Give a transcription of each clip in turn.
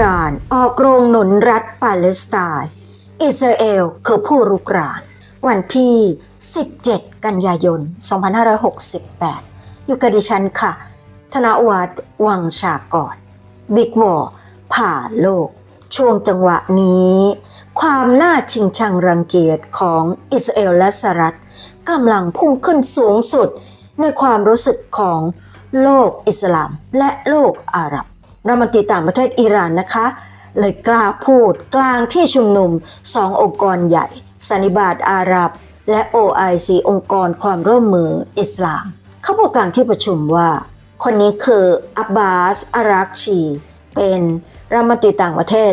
ร่านออกโรงหนุนรัฐปาเลสไตน์ อิสราเอลคือผู้รุกราน วันที่ 17 กันยายน 2568 อยู่กับดิฉันค่ะ ธนวัฒน์วังชากรบิ๊กวอร์ผ่าโลก ช่วงจังหวะนี้ ความน่าชิงชังรังเกียจของอิสราเอลและสหรัฐกำลังพุ่งขึ้นสูงสุดในความรู้สึกของโลกอิสลามและโลกอาหรับ รัฐมนตรีต่างประเทศอิหร่านนะคะ เลยกล้าพูดกลางที่ชุมนุมสององค์กรใหญ่สันนิบาตอาหรับ และ OIC องค์กรความร่วมมืออิสลาม เขาบอกกลางที่ประชุมว่า คนนี้คืออับบาสอารักชี เป็นรัฐมนตรีต่างประเทศ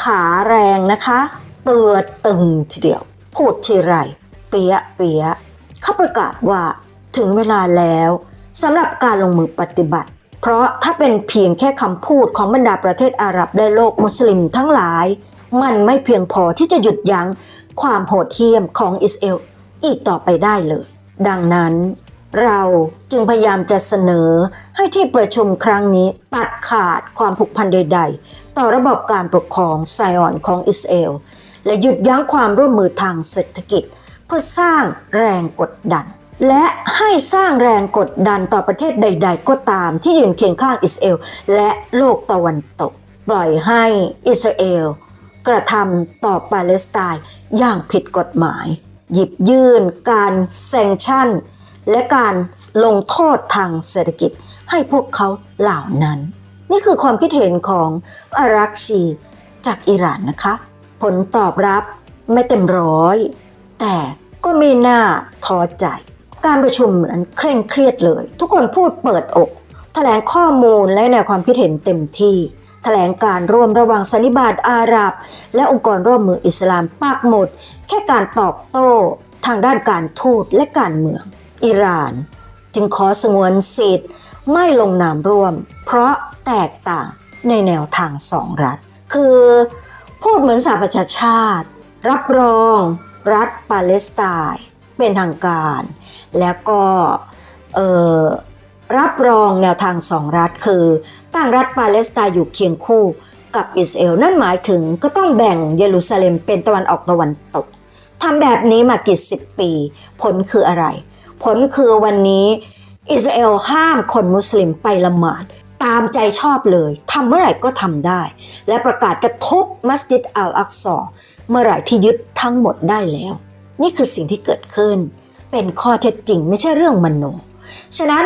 ขาแรงนะคะเตือตึงทีเดียว พูดทีไร เปียเปียเขาประกาศว่าถึงเวลาแล้วสำหรับการลงมือปฏิบัติ เพราะถ้าเป็นเพียงแค่คำพูดของบรรดาประเทศอาหรับและโลกมุสลิมทั้งหลาย มันไม่เพียงพอที่จะหยุดยั้งความโหดเหี้ยมของอิสราเอลอีกต่อไปได้เลย ดังนั้น เราจึงพยายามจะเสนอให้ที่ประชุมครั้งนี้ตัดขาดความผูกพันใด ๆ ต่อระบบการปกครองไซออนของอิสราเอลและหยุดยั้งความร่วมมือทางเศรษฐกิจ เพื่อสร้างแรงกดดัน และให้สร้างแรงกดดันต่อประเทศใด ๆ ก็ตามที่ยืนเคียงข้างอิสราเอลและโลกตะวันตก ปล่อยให้อิสราเอลกระทำต่อปาเลสไตน์อย่างผิดกฎหมาย หยิบยื่นการแซงชั่น และการลงโทษทางเศรษฐกิจให้พวกเขาเหล่านั้น นี่คือความคิดเห็นของอารักชีจากอิหร่านนะคะ ผลตอบรับไม่เต็มร้อย แต่ก็ไม่น่าท้อใจ การประชุมนั้นเคร่งเครียดเลย ทุกคนพูดเปิดอกแถลงข้อมูลและแนวความคิดเห็นเต็มที่แถลงการร่วมระหว่างสันนิบาตอาหรับ และองค์กรร่วมมืออิสลามปักหมุดแค่การตอบโต้ ทางด้านการทูตและการเมือง อิหร่าน จึงขอสงวนสิทธิ์ไม่ลงนามร่วม เพราะแตกต่างในแนวทางสองรัฐ คือพูดเหมือนสหประชาชาติ รับรอง รัฐปาเลสไตน์ เป็นทางการ แล้วก็รับรองแนวทางสองรัฐคือตั้งรัฐปาเลสไตน์อยู่เคียงคู่กับอิสราเอลนั่นหมายถึงก็ต้องแบ่งเยรูซาเล็มเป็นตะวันออกตะวันตกทำแบบนี้มากี่สิบปี ผลคืออะไร ผลคือวันนี้อิสราเอลห้ามคนมุสลิมไปละหมาดตามใจชอบเลยทำเมื่อไหร่ก็ทำได้ และประกาศจะทุบมัสยิดอัลอักซอเมื่อไหร่ที่ยึดทั้งหมดได้แล้ว นี่คือสิ่งที่เกิดขึ้น เป็นข้อเท็จจริงไม่ใช่เรื่องมโน ฉะนั้น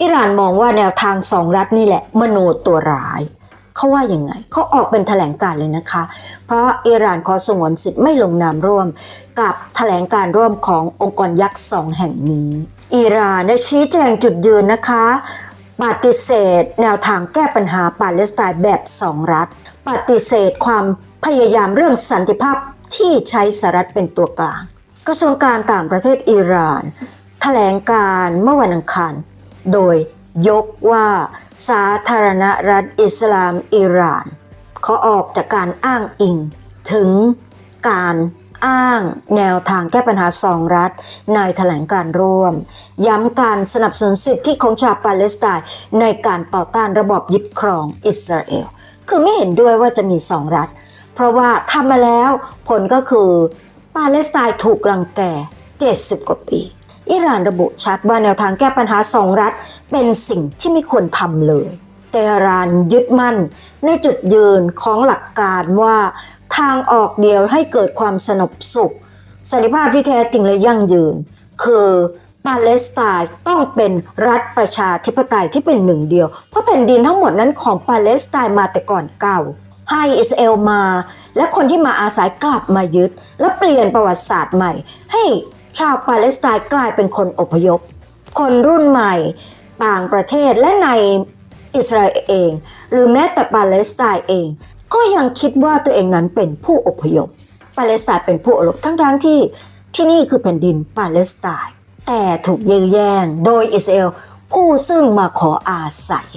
อิหร่านมองว่าแนวทางสองรัฐนี่แหละ มโนตัวร้ายเขาว่ายังไงเขาออกเป็นแถลงการเลยนะคะ เพราะอิหร่านขอสงวนสิทธิ์ไม่ลงนามร่วม กับแถลงการร่วมขององค์กรยักษ์สองแห่งนี้ อิหร่านได้ชี้แจงจุดยืนนะคะปฏิเสธ แนวทางแก้ปัญหาปาเลสไตน์แบบสองรัฐ ปฏิเสธความพยายามเรื่องสันติภาพที่ใช้สหรัฐเป็นตัวกลาง กระทรวงการต่างประเทศอิหร่านแถลงการเมื่อวันอังคารโดยยกว่าสาธารณรัฐอิสลามอิหร่านเขาออกจากการอ้างอิง ถึงการอ้างแนวทางแก้ปัญหาสองรัฐ ในแถลงการร่วม ย้ำการสนับสนุนสิทธิของชาวปาเลสไตน์ในการต่อต้านระบอบยึดครองอิสราเอล คือไม่เห็นด้วยว่าจะมีสองรัฐ เพราะว่าทำมาแล้วผลก็คือ ปาเลสไตน์ถูกรังแก 70 กว่าปี อิหร่านระบุชัดว่าแนวทางแก้ปัญหาสองรัฐ เป็นสิ่งที่ไม่ควรทำเลย แต่อิหร่านยึดมั่น ในจุดยืนของหลักการว่าทางออกเดียวให้เกิดความสงบสุขสันติภาพที่แท้จริงและยั่งยืน คือปาเลสไตน์ต้องเป็นรัฐประชาธิปไตยที่เป็นหนึ่งเดียว เพราะแผ่นดินทั้งหมดนั้นของปาเลสไตน์มาแต่ก่อนเก่า ให้อิสราเอลมา และคนที่มาอาศัยกลับมายึด และเปลี่ยนประวัติศาสตร์ใหม่ ให้ชาวปาเลสไตน์กลายเป็นคนอพยพ คนรุ่นใหม่ต่างประเทศและในอิสราเอลเอง หรือแม้แต่ปาเลสไตน์เอง ก็ยังคิดว่าตัวเองนั้นเป็นผู้อพยพ ปาเลสไตน์เป็นผู้อพยพทั้งๆที่ที่นี่คือแผ่นดินปาเลสไตน์แต่ถูกยื้อแย่งโดยอิสราเอลผู้ซึ่งมาขออาศัย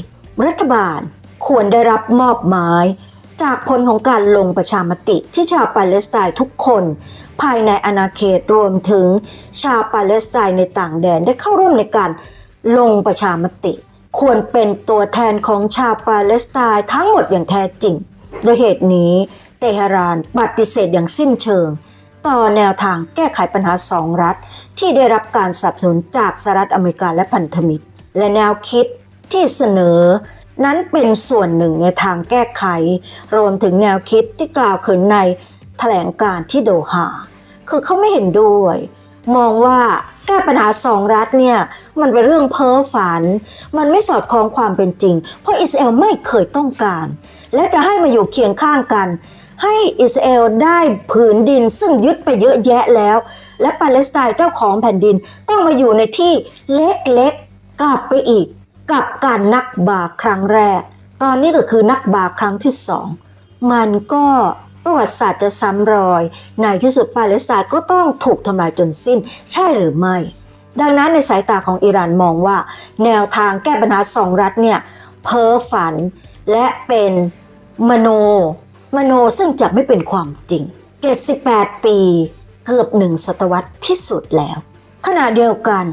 รัฐบาลควรได้รับมอบหมาย จากผลของการลงประชามติที่ชาวปาเลสไตน์ทุกคน ภายในอาณาเขตรวมถึงชาวปาเลสไตน์ในต่างแดนได้เข้าร่วมในการลงประชามติ ควรเป็นตัวแทนของชาวปาเลสไตน์ทั้งหมดอย่างแท้จริง โดยเหตุนี้ เตหะรานปฏิเสธอย่างสิ้นเชิง ต่อแนวทางแก้ไขปัญหาสองรัฐ ที่ได้รับการสนับสนุนจากสหรัฐอเมริกาและพันธมิตร และแนวคิดที่เสนอ นั้นเป็นส่วนหนึ่งในทางแก้ไข รวมถึงแนวคิดที่กล่าวขึ้นในแถลงการที่โดฮาคือเขาไม่เห็นด้วย มองว่าแก้ปัญหาสองรัฐเนี่ยมันเป็นเรื่องเพ้อฝัน มันไม่สอดคล้องความเป็นจริง เพราะอิสราเอลไม่เคยต้องการ และจะให้มาอยู่เคียงข้างกัน ให้อิสราเอลได้ผืนดินซึ่งยึดไปเยอะแยะแล้ว และปาเลสไตน์เจ้าของแผ่นดินต้องมาอยู่ในที่เล็กๆกลับไปอีก กับการนักบาครั้งแรก ตอนนี้ก็คือนักบาครั้งที่สองมันก็ประวัติศาสตร์จะซ้ำรอยในที่สุดปาเลสไตน์ก็ต้องถูกทำลายจนสิ้น ใช่หรือไม่ ดังนั้นในสายตาของอิหร่านมองว่า แนวทางแก้ปัญหาสองรัฐเนี่ยเพ้อฝัน และเป็นมโน มโนซึ่งจะไม่เป็นความจริง 78 ปี เกือบหนึ่งศตวรรษพิสูจน์แล้ว ขณะเดียวกัน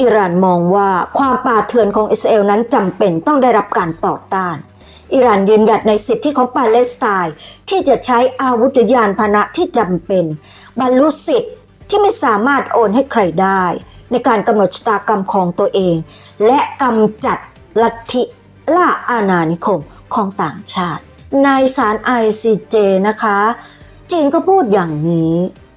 อิหร่านมองว่าความป่าเถื่อนของอิสราเอลนั้นจำเป็นต้องได้รับการต่อต้าน อิหร่านยืนหยัดในสิทธิของปาเลสไตน์ที่จะใช้อาวุธยานพาหนะที่จำเป็น บรรลุสิทธิที่ไม่สามารถโอนให้ใครได้ ในการกำหนดชะตากรรมของตัวเอง และกำจัดลัทธิล่าอาณานิคมของต่างชาติ ในศาล ICJ นะคะ จีนก็พูดอย่างนี้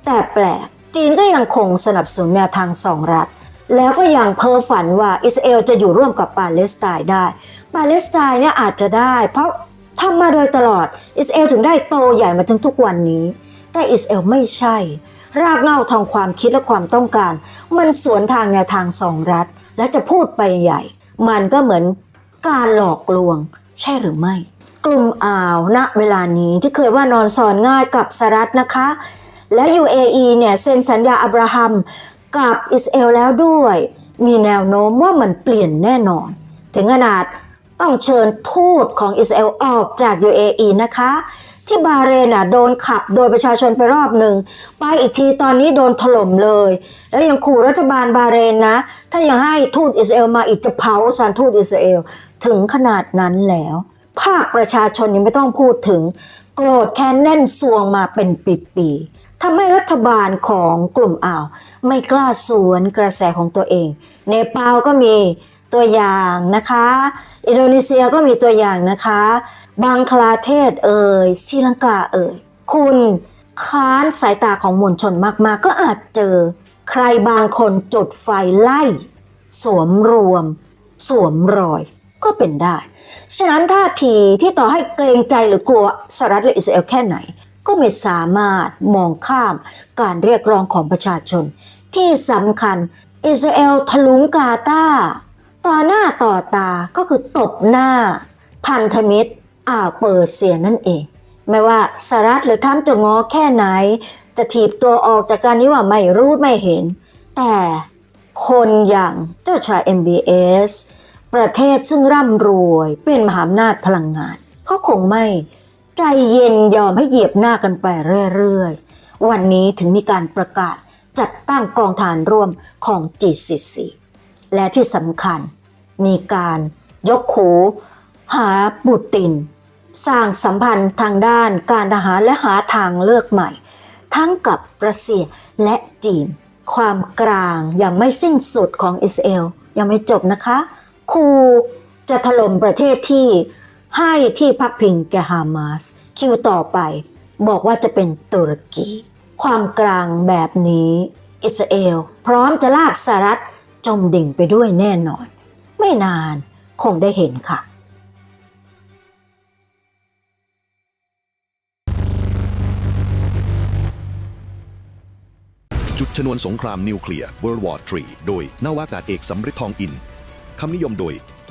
แต่แปลกจีนก็ยังคงสนับสนุนแนวทางสองรัฐ แล้วก็ยังเพ้อฝันว่าอิสราเอลจะอยู่ร่วมกับปาเลสไตน์ได้ ปาเลสไตน์เนี่ยอาจจะได้ เพราะทำมาโดยตลอดอิสราเอลถึงได้โตใหญ่มาถึงทุกวันนี้ แต่อิสราเอลไม่ใช่ รากเหง้าทางความคิดและความต้องการ มันสวนทางแนวทางสองรัฐ และจะพูดไปใหญ่ มันก็เหมือนการหลอกลวง ใช่หรือไม่ กลุ่มอ่าวณเวลานี้ที่เคยว่านอนสอนง่ายกับสหรัฐนะคะและ UAE เนี่ยเซ็นสัญญาอับราฮัม กับอิสราเอลแล้วด้วย มีแนวโน้มว่ามันเปลี่ยนแน่นอน ถึงขนาดต้องเชิญทูตของอิสราเอลออกจาก UAE นะคะ ที่บาเรนน่ะโดนขับโดยประชาชนไปรอบหนึ่งไปอีกทีตอนนี้โดนถล่มเลย แล้วยังขู่รัฐบาลบาเรนนะ ถ้ายังให้ทูตอิสราเอลมาอีกจะเผาสานทูตอิสราเอลถึงขนาดนั้นแล้ว ภาคประชาชนยังไม่ต้องพูดถึง โกรธแค้นแน่นสวงมาเป็นปีๆ ทำให้รัฐบาลของกลุ่มอ่าว ไม่กล้าสวนกระแสของตัวเอง เนปาลก็มีตัวอย่างนะคะ อินโดนีเซียก็มีตัวอย่างนะคะ บังคลาเทศเอ่ยศรีลังกาเอ่ย คุณค้านสายตาของมวลชนมากๆ ก็อาจเจอใครบางคนจุดไฟไล่ สวมรวม สวมรอยก็เป็นได้ ฉะนั้นท่าทีที่ต่อให้เกรงใจหรือกลัวสหรัฐและอิสราเอลแค่ไหน ก็ไม่สามารถมองข้ามการเรียกร้องของประชาชน ที่สำคัญอิสราเอลทะลุงกาตาต่อหน้าต่อตาก็คือตบหน้า พันธมิตรอ่าวเปอร์เซียนั่นเอง ไม่ว่าสหรัฐหรือทรัมจะง้อแค่ไหน จะถีบตัวออกจากการนี้ว่าไม่รู้ไม่เห็น แต่คนอย่างเจ้าชาย MBS ประเทศซึ่งร่ำรวยเป็นมหาอำนาจพลังงานเขาคงไม่ ใจเย็นยอมให้เหยียบหน้ากันไปเรื่อยๆ วันนี้ถึงมีการประกาศจัดตั้งกองฐานร่วมของ GCC และที่สำคัญมีการยกหูหาปูติน สร้างสัมพันธ์ทางด้านการทหารและหาทางเลือกใหม่ ทั้งกับรัสเซียและจีน ความกลางยังไม่สิ้นสุดของอิสราเอลยังไม่จบนะคะ คูจะถล่มประเทศที่ ให้ที่พักพิงแก่ฮามาส คิวต่อไปบอกว่าจะเป็นตุรกี ความกลางแบบนี้ อิสราเอล พร้อมจะลากสหรัฐจมดิ่งไปด้วยแน่นอน ไม่นานคงได้เห็นค่ะจุดชนวนสงครามนิวเคลียร์ World War III โดยนาวากาศเอกสำริดทองอิน คำนิยมโดย